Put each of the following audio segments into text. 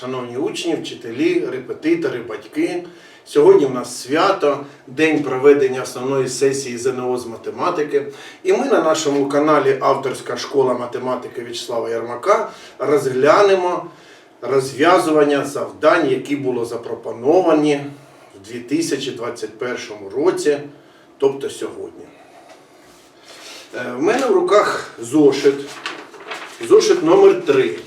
шановні учні, вчителі, репетитори, батьки. Сьогодні в нас свято, день проведення основної сесії ЗНО з математики. І ми на нашому каналі Авторська школа математики Вячеслава Ярмака розглянемо розв'язування завдань, які було запропоновані в 2021 році, тобто сьогодні. Е, В мене в руках зошит, зошит номер 3.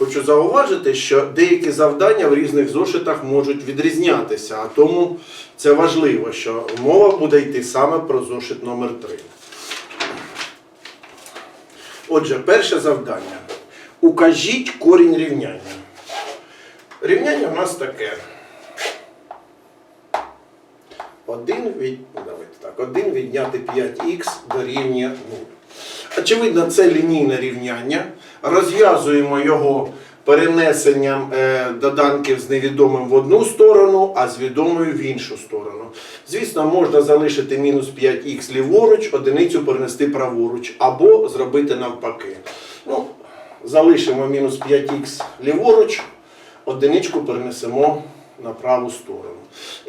Хочу зауважити, що деякі завдання в різних зошитах можуть відрізнятися, а тому це важливо, що мова буде йти саме про зошит номер 3. Отже, перше завдання. Укажіть корінь рівняння. Рівняння в нас таке. 1 від, ну, давайте так, 1 відняти 5х дорівнює 0. Очевидно, це лінійне рівняння. Розв'язуємо його перенесенням е, доданків з невідомим в одну сторону, а з відомою в іншу сторону. Звісно, можна залишити мінус 5х ліворуч, одиницю перенести праворуч, або зробити навпаки. Ну, залишимо мінус 5х ліворуч, одиничку перенесемо на праву сторону.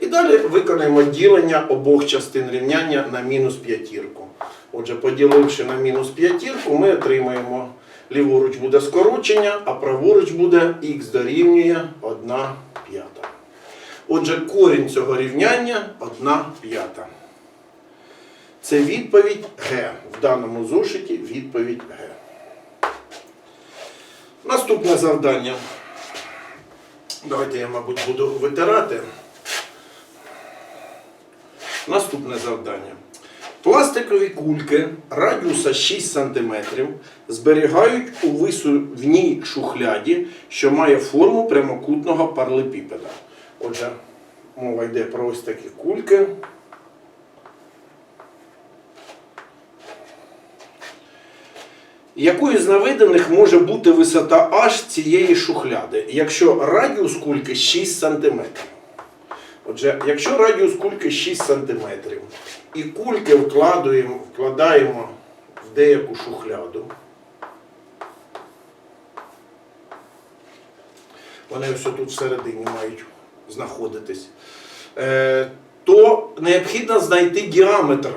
І далі виконаємо ділення обох частин рівняння на мінус п'ятірку. Отже, поділивши на мінус п'ятірку, ми отримаємо ліворуч буде скорочення, а праворуч буде х дорівнює 1 п'ята. Отже, корінь цього рівняння 1 п'ята. Це відповідь Г. В даному зошиті відповідь Г. Наступне завдання. Давайте я, мабуть, буду витирати. Наступне завдання. Пластикові кульки радіуса 6 см зберігають у висувній шухляді, що має форму прямокутного паралепіпеда. Отже, мова йде про ось такі кульки. Якою з наведених може бути висота H цієї шухляди, якщо радіус кульки 6 см? Отже, якщо радіус кульки 6 см і кульки вкладаємо, вкладаємо в деяку шухляду, вони ось тут всередині мають знаходитись, е, то необхідно знайти діаметр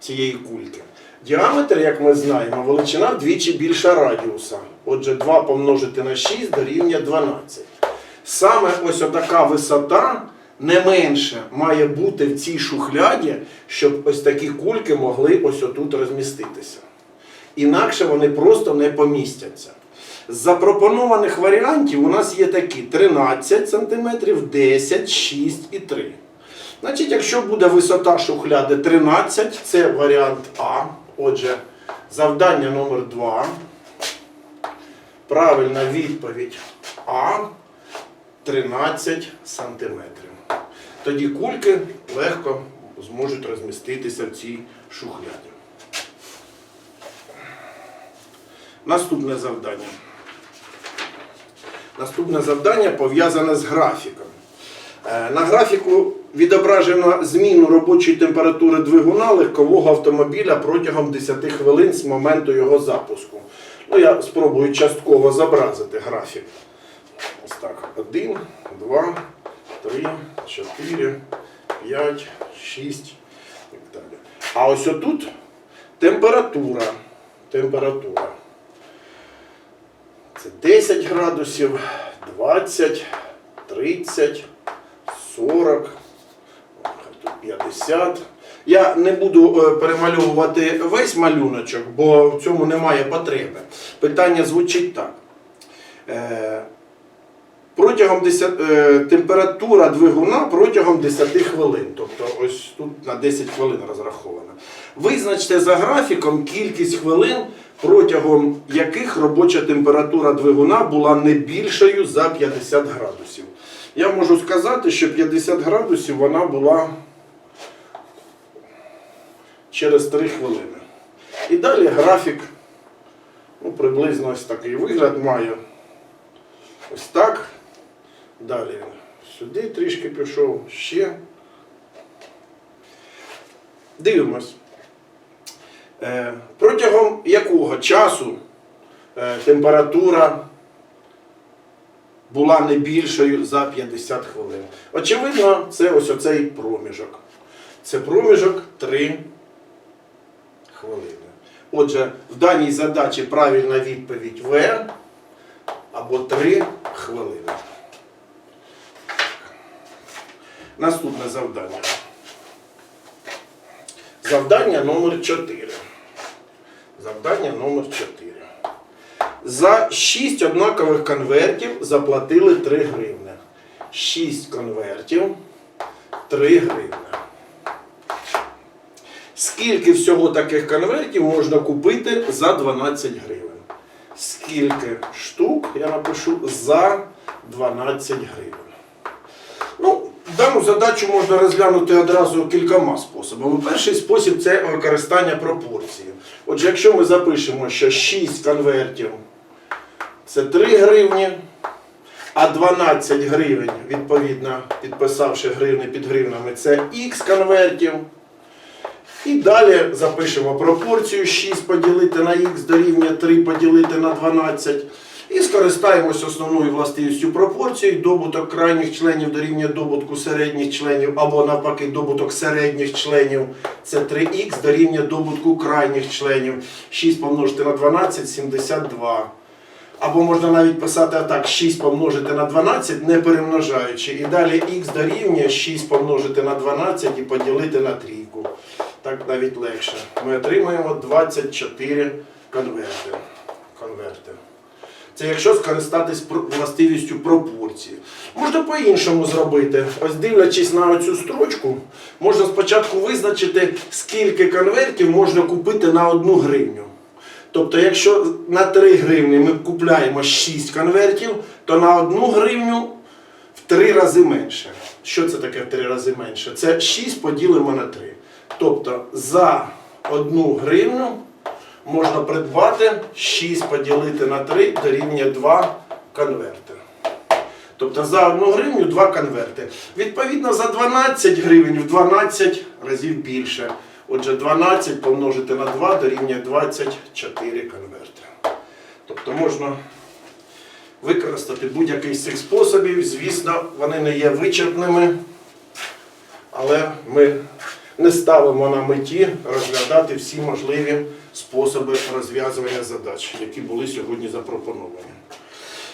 цієї кульки. Діаметр, як ми знаємо, величина вдвічі більша радіуса. Отже, 2 помножити на 6 дорівнює 12. Саме ось така висота не менше має бути в цій шухляді, щоб ось такі кульки могли ось отут розміститися. Інакше вони просто не помістяться. З запропонованих варіантів у нас є такі 13 см, 10, 6 і 3. Значить, якщо буде висота шухляди 13, це варіант А. Отже, завдання номер 2. Правильна відповідь А 13 сантиметрів. Тоді кульки легко зможуть розміститися в цій шухляді. Наступне завдання. Наступне завдання пов'язане з графіком. Е, На графіку відображено зміну робочої температури двигуна легкового автомобіля протягом 10 хвилин з моменту його запуску. Ну, я спробую частково зобразити графік. Ось так. 1, 2, 3, 4, 5, 6 і далі. А ось отут температура. Температура. Це 10 градусів, 20, 30, 40, 50. Я не буду е, перемальовувати весь малюночок, бо в цьому немає потреби. Питання звучить так. Протягом 10, е, температура двигуна протягом 10 хвилин. Тобто ось тут на 10 хвилин розрахована. Визначте за графіком кількість хвилин, протягом яких робоча температура двигуна була не більшою за 50 градусів. Я можу сказати, що 50 градусів вона була через 3 хвилини. І далі графік ну, приблизно ось такий вигляд має. Ось так. Далі він сюди трішки пішов, ще. Дивимось. Е, протягом якого часу е, температура була не більшою за 50 хвилин. Очевидно, це ось оцей проміжок. Це проміжок 3 хвилини. Отже, в даній задачі правильна відповідь В або 3 хвилини. Наступне завдання. Завдання номер 4. Завдання номер 4. За 6 однакових конвертів заплатили 3 гривни. 6 конвертів 3 гривни. Скільки всього таких конвертів можна купити за 12 гривень? Скільки штук я напишу за 12 гривень? Ну, дану задачу можна розглянути одразу кількома способами. Перший спосіб це використання пропорції. Отже, якщо ми запишемо, що 6 конвертів це 3 гривні, а 12 гривень, відповідно, підписавши гривни під гривнами, це х конвертів. І далі запишемо пропорцію 6 поділити на х дорівнює 3 поділити на 12. І скористаємось основною властивістю пропорції. Добуток крайніх членів дорівнює добутку середніх членів, або навпаки, добуток середніх членів. Це 3х дорівнює добутку крайніх членів. 6 помножити на 12 72. Або можна навіть писати так, 6 помножити на 12, не перемножаючи. І далі х дорівнює 6 помножити на 12 і поділити на трійку. Так навіть легше. Ми отримаємо 24 конверти. конверти. Це якщо скористатись властивістю пропорції. Можна по-іншому зробити. Ось дивлячись на оцю строчку, можна спочатку визначити, скільки конвертів можна купити на одну гривню. Тобто, якщо на 3 гривні ми купляємо 6 конвертів, то на 1 гривню в 3 рази менше. Що це таке в 3 рази менше? Це 6 поділимо на 3. Тобто за 1 гривню можна придбати 6 поділити на 3 дорівнює 2 конверти. Тобто за 1 гривню 2 конверти. Відповідно, за 12 гривень в 12 разів більше. Отже, 12 помножити на 2 дорівнює 24 конверти. Тобто можна використати будь-який з цих способів. Звісно, вони не є вичерпними, але ми не ставимо на меті розглядати всі можливі способи розв'язування задач, які були сьогодні запропоновані.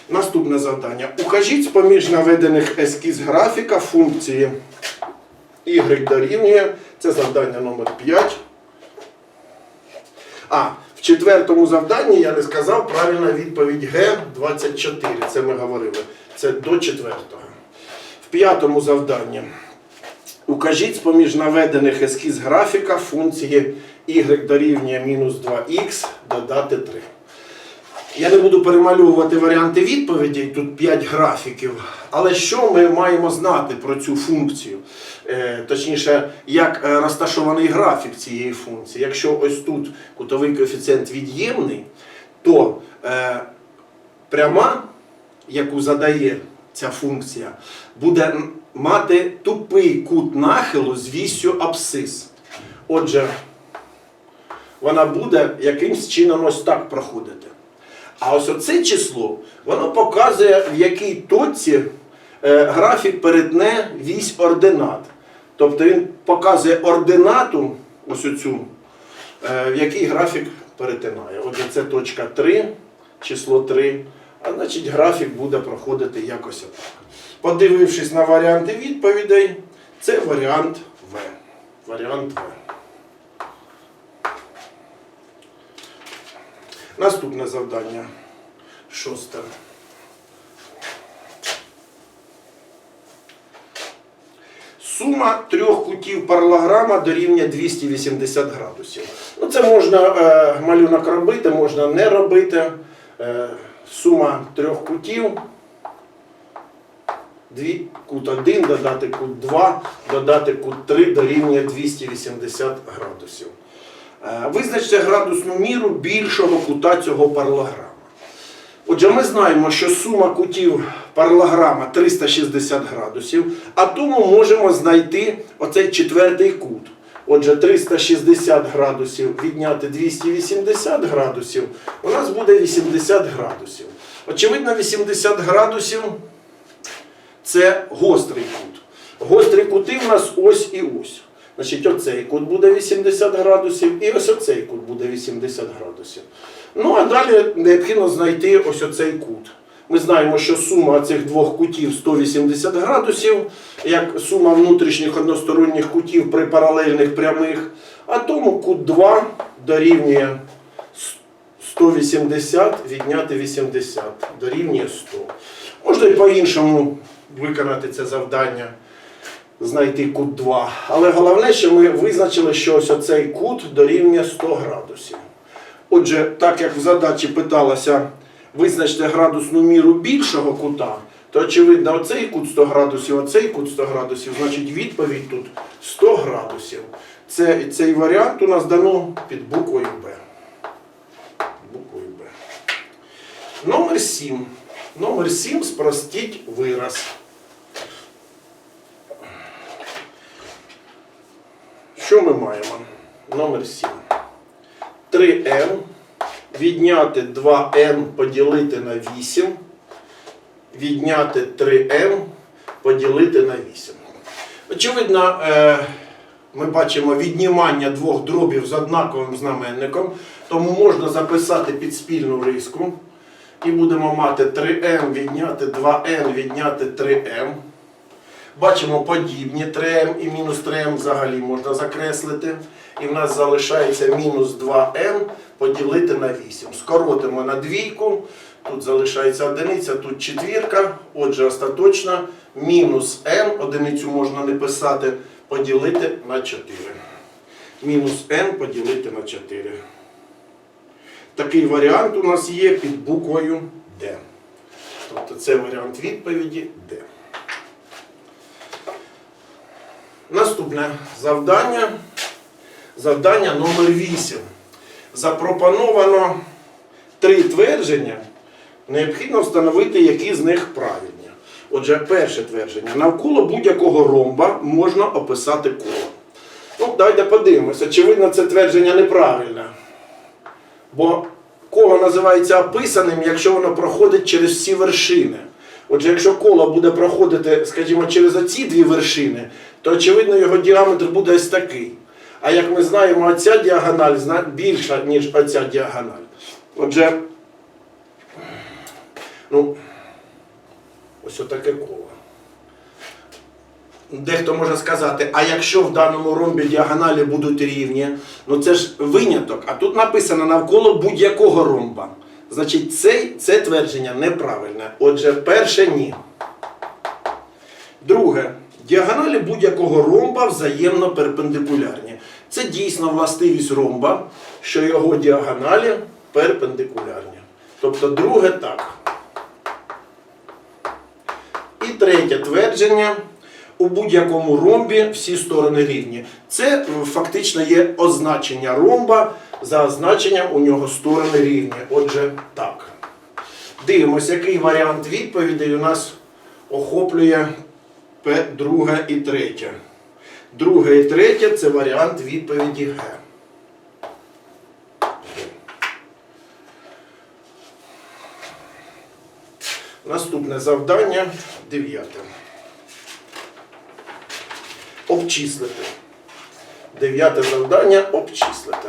Наступне завдання. Укажіть з-поміж наведених ескіз графіка функції y дорівнює. Це завдання номер 5. А, в четвертому завданні я не сказав правильна відповідь Г24. Це ми говорили. Це до четвертого. В п'ятому завданні. Укажіть з-поміж наведених ескіз графіка функції y дорівнює мінус 2х додати 3. Я не буду перемальовувати варіанти відповідей, тут 5 графіків. Але що ми маємо знати про цю функцію? Е, точніше, як е, розташований графік цієї функції. Якщо ось тут кутовий коефіцієнт від'ємний, то е, пряма, яку задає ця функція, буде мати тупий кут нахилу з вісю абсцис. Отже, вона буде якимсь чином ось так проходити. А ось оце число, воно показує, в якій точці е, графік перетне вісь ординат. Тобто він показує ординату, ось оцю, е, в який графік перетинає. Отже, це точка 3, число 3. А значить графік буде проходити якось отак. Подивившись на варіанти відповідей, це варіант В. Варіант В. Наступне завдання. Шосте. Сума трьох кутів паралограма дорівнює 280 градусів. Ну, це можна е, малюнок робити, можна не робити. Е, сума трьох кутів. Дві, кут 1, додати кут 2, додати кут 3 дорівнює 280 градусів. Е, Визначте градусну міру більшого кута цього паралограма. Отже, ми знаємо, що сума кутів паралограма 360 градусів, а тому можемо знайти оцей четвертий кут. Отже, 360 градусів відняти 280 градусів, у нас буде 80 градусів. Очевидно, 80 градусів це гострий кут. Гострі кути в нас ось і ось. Значить, оцей кут буде 80 градусів, і ось оцей кут буде 80 градусів. Ну, а далі необхідно знайти ось оцей кут. Ми знаємо, що сума цих двох кутів 180 градусів, як сума внутрішніх односторонніх кутів при паралельних прямих. А тому кут 2 дорівнює 180 відняти 80 дорівнює 100. Можна і по-іншому виконати це завдання, знайти кут 2. Але головне, що ми визначили, що ось оцей кут дорівнює 100 градусів. Отже, так як в задачі питалося визначити градусну міру більшого кута, то очевидно, оцей кут 100 градусів, оцей кут 100 градусів, значить відповідь тут 100 градусів. Це, цей варіант у нас дано під буквою Б. Буквою Б. Номер 7. Номер 7 спростіть вираз. Що ми маємо? Номер 7. 3m відняти 2m поділити на 8. Відняти 3m поділити на 8. Очевидно, е, ми бачимо віднімання двох дробів з однаковим знаменником, тому можна записати під спільну риску. І будемо мати 3m відняти 2n відняти 3m. Бачимо подібні 3m і мінус 3m взагалі можна закреслити. І в нас залишається мінус 2m поділити на 8. Скоротимо на двійку. Тут залишається одиниця, тут четвірка. Отже, остаточно мінус n, одиницю можна не писати, поділити на 4. Мінус n поділити на 4. Такий варіант у нас є під буквою D. Тобто це варіант відповіді D. Наступне завдання. Завдання номер 8. Запропоновано три твердження. Необхідно встановити, які з них правильні. Отже, перше твердження. Навколо будь-якого ромба можна описати коло. Ну, давайте подивимося. Очевидно, це твердження неправильне. Бо коло називається описаним, якщо воно проходить через всі вершини. Отже, якщо коло буде проходити, скажімо, через оці дві вершини, то очевидно його діаметр буде ось такий. А як ми знаємо, оця діагональ більша, ніж оця діагональ. Отже, ну, ось отаке коло. Дехто може сказати, а якщо в даному ромбі діагоналі будуть рівні, ну це ж виняток, а тут написано навколо будь-якого ромба. Значить, цей, це твердження неправильне. Отже, перше ні. Друге, діагоналі будь-якого ромба взаємно перпендикулярні. Це дійсно властивість ромба, що його діагоналі перпендикулярні. Тобто, друге так. І третє твердження. У будь-якому ромбі всі сторони рівні. Це фактично є означення ромба. За означенням у нього сторони рівні. Отже, так. Дивимося, який варіант відповідей у нас охоплює друге і третє. Друге і третє це варіант відповіді Г. Наступне завдання дев'яте. Обчислити. Дев'яте завдання обчислити.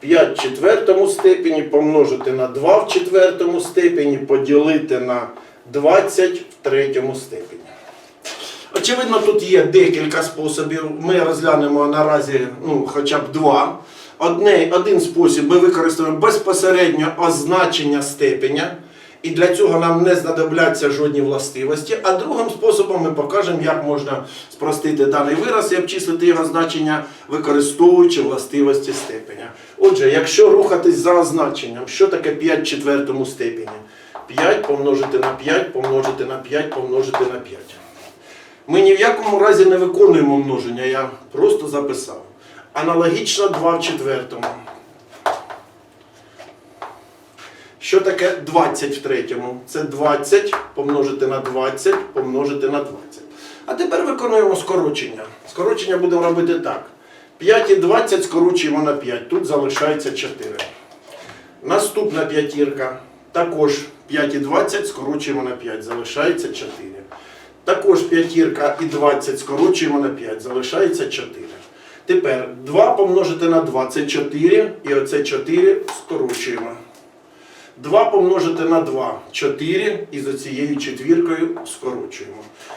5 в четвертому степені помножити на 2 в четвертому степені, поділити на 20 в третьому степені. Очевидно, тут є декілька способів. Ми розглянемо наразі ну, хоча б два. Одне, один спосіб ми використаємо безпосередньо означення степеня. І для цього нам не знадобляться жодні властивості. А другим способом ми покажемо, як можна спростити даний вираз і обчислити його значення, використовуючи властивості степеня. Отже, якщо рухатись за означенням, що таке 5 в четвертому степені? 5 помножити на 5, помножити на 5, помножити на 5. Ми ні в якому разі не виконуємо множення, я просто записав. Аналогічно 2 в четвертому. Що таке 20 в третьому? Це 20 помножити на 20 помножити на 20. А тепер виконуємо скорочення. Скорочення будемо робити так. 5 і 20 скорочуємо на 5. Тут залишається 4. Наступна п'ятірка. Також 5 і 20 скорочуємо на 5, залишається 4. Також п'ятірка і 20 скорочуємо на 5, залишається 4. Тепер 2 помножити на 2 це 4, і оце 4 скорочуємо. 2 помножити на 2 4 і за цією четвіркою скорочуємо.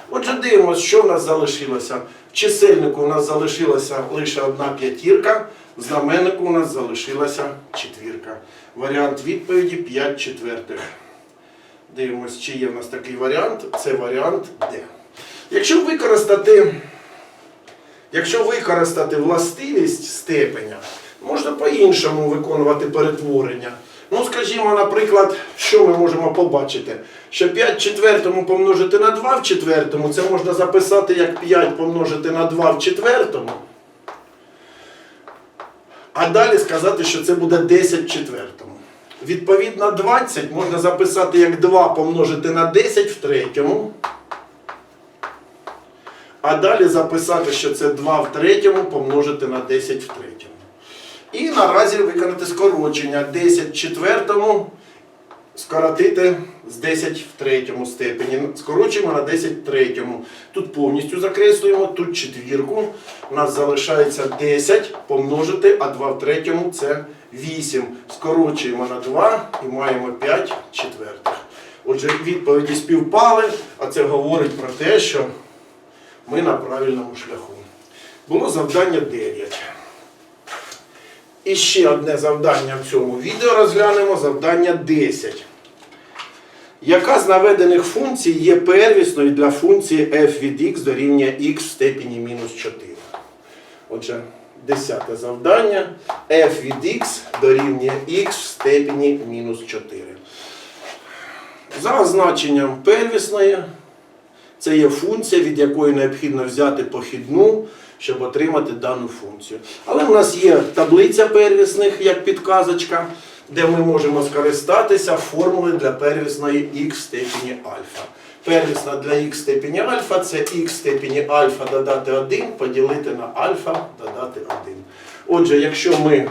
Отже, дивимося, що в нас залишилося. В чисельнику у нас залишилася лише одна п'ятірка, в знаменнику у нас залишилася четвірка. Варіант відповіді 5 четвертих. Дивимось, чи є в нас такий варіант. Це варіант Д. Якщо використати, якщо використати властивість степеня, можна по-іншому виконувати перетворення. Ну, скажімо, наприклад, що ми можемо побачити? Що 5 в четвертому помножити на 2 в четвертому, це можна записати як 5 помножити на 2 в четвертому. А далі сказати, що це буде 10 в четвертому. Відповідно, 20 можна записати як 2 помножити на 10 в третьому. А далі записати, що це 2 в третьому помножити на 10 в третьому. І наразі виконати скорочення 10 в четвертому скоротити з 10 в третьому степені. Скорочуємо на 10 в третьому. Тут повністю закреслюємо, тут четвірку. У нас залишається 10 помножити, а 2 в третьому це 8. Скорочуємо на 2 і маємо 5 четвертих. Отже, відповіді співпали, а це говорить про те, що ми на правильному шляху. Було завдання 9. І ще одне завдання в цьому відео розглянемо завдання 10. Яка з наведених функцій є первісною для функції f від x дорівнює x в степені мінус 4? Отже, десяте завдання. f від x дорівнює x в степені мінус 4. За означенням первісної, це є функція, від якої необхідно взяти похідну, щоб отримати дану функцію. Але в нас є таблиця первісних, як підказочка, де ми можемо скористатися формулою для первісної х степені альфа. Первісна для х степені альфа це х степені альфа додати 1, поділити на альфа додати 1. Отже, якщо ми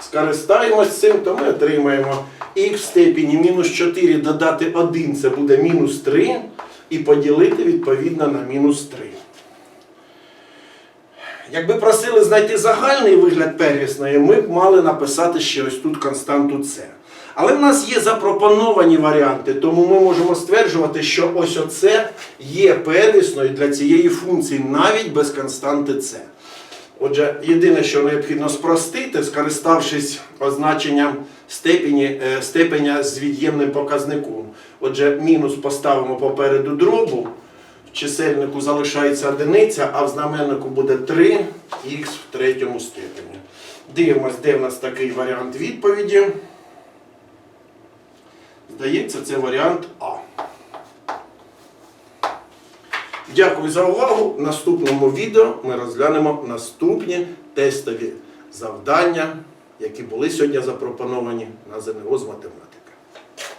скористаємось цим, то ми отримаємо х степені мінус 4 додати 1, це буде мінус 3, і поділити відповідно на мінус 3. Якби просили знайти загальний вигляд первісної, ми б мали написати ще ось тут константу С. Але в нас є запропоновані варіанти, тому ми можемо стверджувати, що ось оце є первісною для цієї функції, навіть без константи С. Отже, єдине, що необхідно спростити, скориставшись означенням степені, е, степеня з від'ємним показником. Отже, мінус поставимо попереду дробу, в чисельнику залишається одиниця, а в знаменнику буде 3х в третьому степені. Дивимось, де в нас такий варіант відповіді. Здається, це варіант А. Дякую за увагу. В наступному відео ми розглянемо наступні тестові завдання, які були сьогодні запропоновані на ЗНО з математики.